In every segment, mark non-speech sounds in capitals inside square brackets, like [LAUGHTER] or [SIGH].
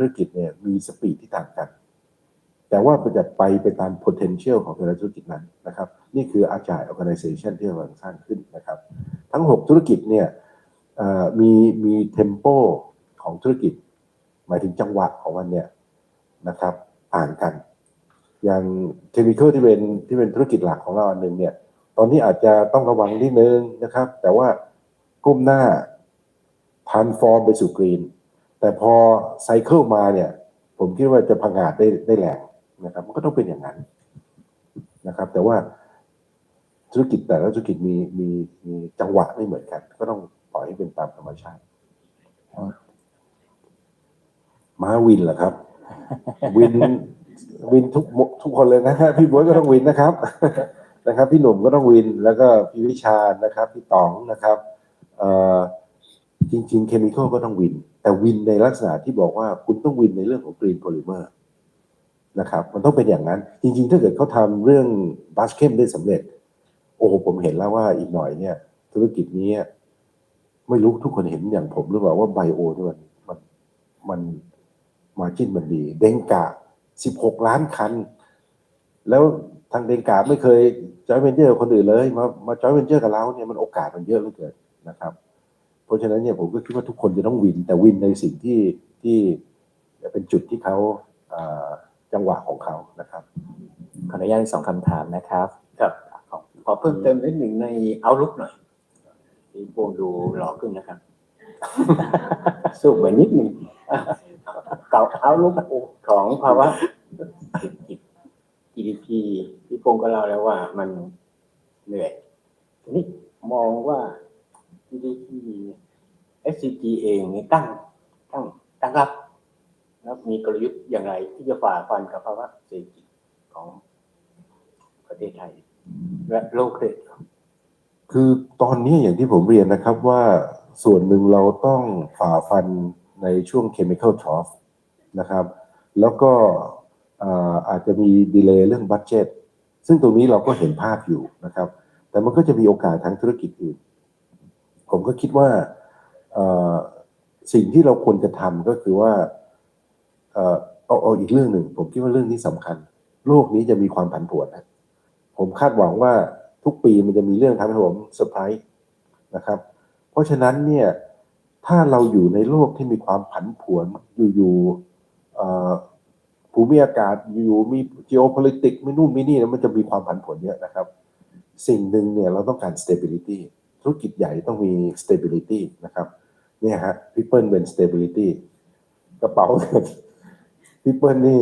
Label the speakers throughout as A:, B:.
A: ธุรกิจเนี่ยมีสปีดที่ต่างกัน แต่ว่ามันจะไปไปตาม potential ของแต่ละธุรกิจนั้นนะครับ นี่คือ agile organization ที่เรากำลังสร้างขึ้นนะครับ ทั้ง 6 ธุรกิจเนี่ยมีมี tempo ของธุรกิจ หมายถึงจังหวะของมันเนี่ยนะครับต่างกัน อย่างเคมีคอลที่เป็นที่เป็นธุรกิจหลักของเราอันหนึ่งเนี่ยตอนนี้อาจจะต้องระวังนิดนึงนะครับ แต่ว่าก้มหน้าพันฟอร์มไปสู่กรีน แต่พอไซเคิลมาเนี่ย ผมคิดว่าจะพังอาจได้ได้แรงนะครับ มันก็ต้องเป็นอย่างนั้นนะครับ แต่ว่าธุรกิจแต่ละธุรกิจมีมีมีจังหวะไม่เหมือนกัน ก็ต้องปล่อยให้เป็นตามธรรมชาติมาวินเหรอครับ วินวินทุกทุกคนเลยนะฮะพี่บ๊วยก็ต้องวินนะครับนะครับ พี่หนุ่มก็ต้องวินแล้วก็พี่วิชานะครับ พี่ต๋องนะครับ เอ่อ จริง ๆ เคมีคอลก็ต้องวิน แต่วินในลักษณะที่บอกว่าคุณต้องวินในเรื่องของกรีนโพลิเมอร์นะครับ มันต้องเป็นอย่างนั้น จริง ๆ ถ้าเกิดเขาทำเรื่องบัสเคมได้สำเร็จ โอ้โหผมเห็นแล้วว่าอีกหน่อยเนี่ย ธุรกิจนี้ไม่รู้ทุกคนเห็นอย่างผมหรือเปล่าว่าไบโอเนี่มันมันมันมาจิ้นมันดี เดงกาสิบหกล้านคัน แล้วทางเดงกาไม่เคยจอยเวนเจอร์คนอื่นเลย มามาจอยเวนเจอร์กับเราเนี่ยมันโอกาสมันเยอะเหลือเกินนะครับ เพราะฉะนั้นเนี่ยผมก็คิดว่าทุกคนจะต้องวิน แต่วินในสิ่งที่ที่เป็นจุดที่เขาอ่าจังหวะของเขานะครับ
B: ขออนุญาตอีกสองคำถามนะครับ
C: ครับขอขอเพิ่มเติมนิดหนึ่งในเอาลุกหน่อยพี่โป้งดูหล่อขึ้นนะครับสู้ไปนิดหนึ่งเก่าเอาลุกของภาวะเศรษฐกิจ GDP พี่โป้งก็เล่าแล้วว่ามันเหนื่อยทีนี้มองว่า GDP SCG เองเนี่ยตั้งตั้งตั้งรับแล้วมีกลยุทธ์อย่างไรที่จะฝ่าฟันกับภาวะเศรษฐกิจของประเทศไทย และโลกเลย
A: คือตอนนี้อย่างที่ผมเรียนนะครับว่าส่วนหนึ่งเราต้องฝ่าฟันในช่วง chemical trough นะครับ แล้วก็อาจจะมีดีเลย์เรื่องบัตเจ t ซึ่งตรงนี้เราก็เห็นภาพอยู่นะครับ แต่มันก็จะมีโอกาสทางธุรกิจอื่น ผมก็คิดว่าสิ่งที่เราควรจะทำก็คือว่าเอาเอาอีกเรื่องหนึ่ง ผมคิดว่าเรื่องนี้สำคัญ โลกนี้จะมีความผันผวนนะผมคาดหวังว่าทุกปีมันจะมีเรื่องทำให้ผมเซอร์ไพรส์นะครับ เพราะฉะนั้นเนี่ยถ้าเราอยู่ในโลกที่มีความผันผวนอยู่ๆเอ่ภูมิอากาศอยู่มี geopolitics ไม่นู่นไม่นี่แล้วมันจะมีความผันผวนเยอะนะครับ สิ่งหนึ่งเนี่ยเราต้องการ stability ธุรกิจใหญ่ต้องมี stability นะครับเนี่ยฮะพี่เปิลเป็น stability กระเป๋าเงินพี่เปิลนี่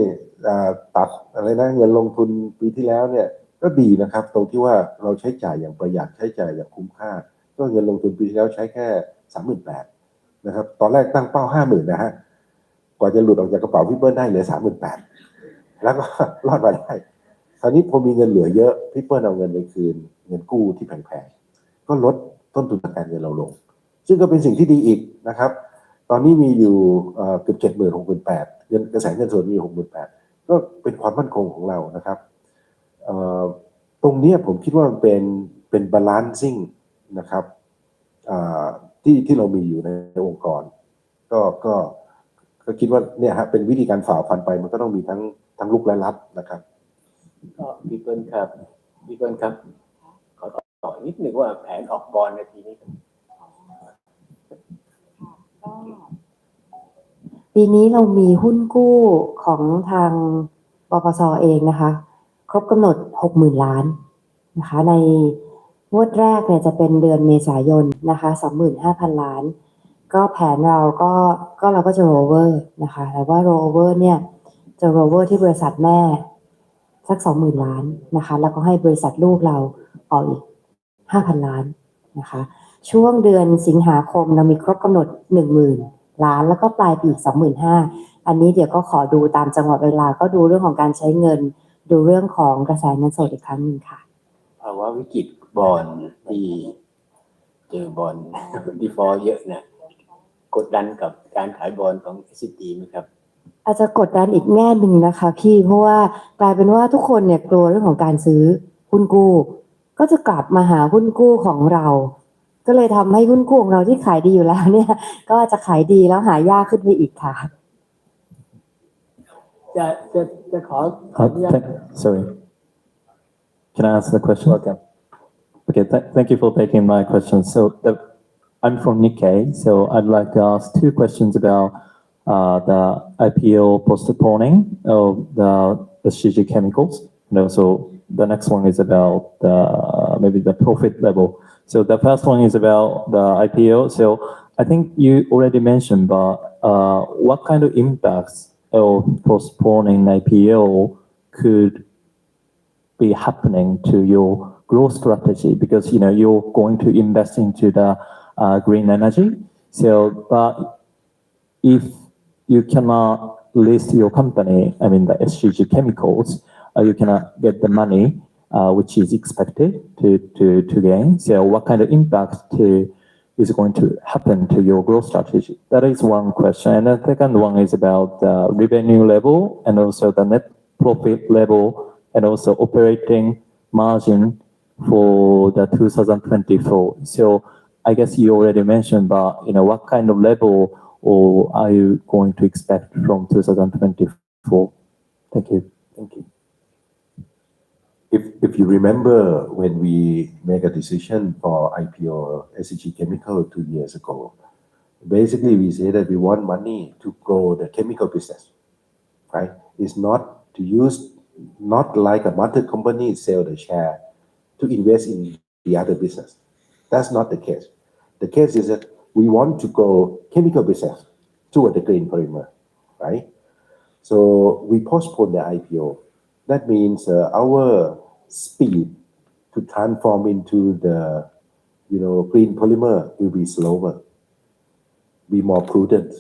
A: ตัดอะไรนะเงินลงทุนปีที่แล้วเนี่ยก็ดีนะครับ ตรงที่ว่าเราใช้จ่ายอย่างประหยัดใช้จ่ายอย่างคุ้มค่า ก็เงินลงทุนปีที่แล้วใช้แค่สามหมื่นแปดนะครับ ตอนแรกตั้งเป้าห้าหมื่นนะฮะกว่าจะหลุดออกจากกระเป๋าพี่เปิ้ลได้เหลือสามหมื่นแปดแล้วก็รอดมาได้คราวนี้พอมีเงินเหลือเยอะพี่เปิ้ลเอาเงินไปคืน เงินกู้ที่แพงๆ ก็ลดต้นทุนทางการเงินเราลง ซึ่งก็เป็นสิ่งที่ดีอีกนะครับ ตอนนี้มีอยู่เกือบเจ็ดหมื่นหกหมื่นแปดเงินกระแสเงินสดมีหกหมื่นแปดก็เป็นความมั่นคงของเรานะครับตรงนี้ผมคิดว่ามันเป็นเป็นบาลานซิ่งนะครับที่ที่เรามีอยู่ในองค์กร ก็ก็ก็คิดว่าเนี่ยฮะเป็นวิธีการฝ่าฟันไปมันก็ต้องมีทั้งทั้งลุกและรับนะครับ
C: ก็พี่เปิ้ลครับพี่เปิ้ลครับ ต่อนิดหนึ่งว่าแผนออกบอลในปีนี้
D: ปีนี้เรามีหุ้นกู้ของทางปปสเองนะคะ ครบกำหนด 60,000 ล้านนะคะ ในงวดแรกเนี่ยจะเป็นเดือนเมษายนนะคะ 25,000 ล้าน ก็แผนเราก็ก็เราก็จะโรเวอร์นะคะแต่ว่าโรเวอร์เนี่ยจะโรเวอร์ที่บริษัทแม่สัก 20,000 ล้านนะคะ แล้วก็ให้บริษัทลูกเราออกอีก 5,000 ล้านนะคะ ช่วงเดือนสิงหาคมเรามีครบกำหนด 10,000 ล้าน แล้วก็ปลายปีอีก25,000 อันนี้เดี๋ยวก็ขอดูตามจังหวะเวลา ก็ดูเรื่องของการใช้เงิน ดูเรื่องของกระแสเงินสดอีกครั้งหนึ่งค่ะ
C: ภาวะวิกฤตบอลที่เจอบอลดีฟอเยอะนะกดดันกับการขายบอลของ s อ t ไหมครับ
D: อาจจะกดดันอีกแง่หนึ่งนะคะพี่เพราะว่ากลายเป็นว่าทุกคนเนี่ยกลัวเรื่องของการซื้อหุ้นกู้ ก็จะกลับมาหาหุ้นกู้ของเรา ก็เลยทำให้หุ้นกู้ของเราที่ขายดีอยู่แล้วเนี่ย ก็จะขายดีแล้วหายากขึ้นไปอีกค่ะ
E: จะจะจะขอขอ
B: Uh,
E: อนุญาต
B: th- sorry. Can I answer the question?
C: Okay.
B: Okay, th- thank you for taking my question. So the, I'm from Nikkei, so I'd like to ask two questions about uh, the IPO postponing of the SCG chemicals. And also the next one is about the, maybe the profit level. So the first one is about the IPO. So I think you already mentioned, but uh, what kind of impacts of postponing IPO could be happening to your growth strategy because you know you're going to invest into the uh, green energy. So, but if you cannot list your company, I mean the SGG chemicals, uh, you cannot get the money uh, which is expected to, to, to gain. So, what kind of impact to, is going to happen to your growth strategy? That is one question. And the second one is about the revenue level and also the net profit level and also operating margin for the 2024. So I guess you already mentioned, but you know, what kind of level or are you going to expect from 2024? Thank you.
C: Thank you.
A: If, you remember when we make a decision for IPO SCG Chemical two years ago, basically we say that we want money to grow the chemical business, right? It's not to use, not like a mother company sell the share to invest in the other business. That's not the case. The case is that we want to grow chemical business toward the green polymer, right? So we postpone the IPO. That means uh, our speed to transform into the, you know, green polymer will be slower, be more prudent.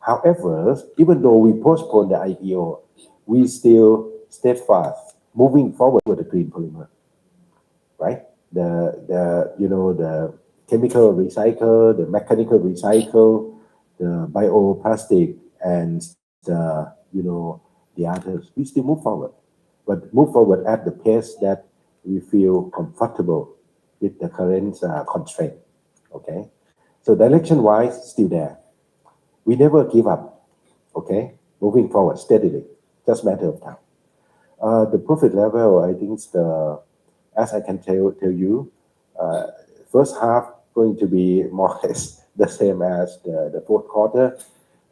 A: However, even though we postpone the IPO, we still steadfast moving forward with the green polymer, right? The the you know the chemical recycle, the mechanical recycle, the bioplastic, and the you know the others. We still move forward, but move forward at the pace that we feel comfortable with the current uh, constraint. Okay, so direction wise, still there. We never give up. Okay, moving forward steadily, just matter of time. Uh, the profit level, I think, the as I can tell tell you, uh, first half going to be more or less [LAUGHS] the same as the, the fourth quarter.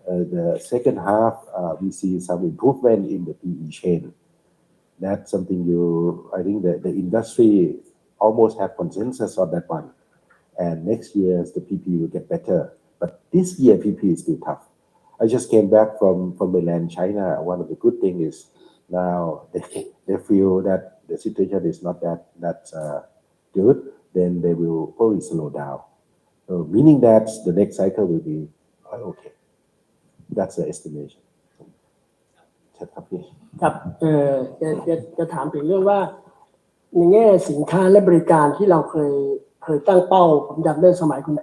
A: Uh, the second half, uh, we see some improvement in the PE chain. That's something you, I think that the industry almost have consensus on that one. And next year, the PP will get better. But this year, PP is still tough. I just came back from, from mainland China. One of the good things is now [LAUGHS] they, they feel that the situation is not that, that uh, good, then they will probably slow down. So meaning that the next cycle will be uh, okay. That's the estimation. ใช่ครับพี่
E: ครับเออจะจะจะถามถึงเรื่องว่า ในแง่สินค้าและบริการที่เราเคยเคยตั้งเป้า ผมจำได้สมัยคุณ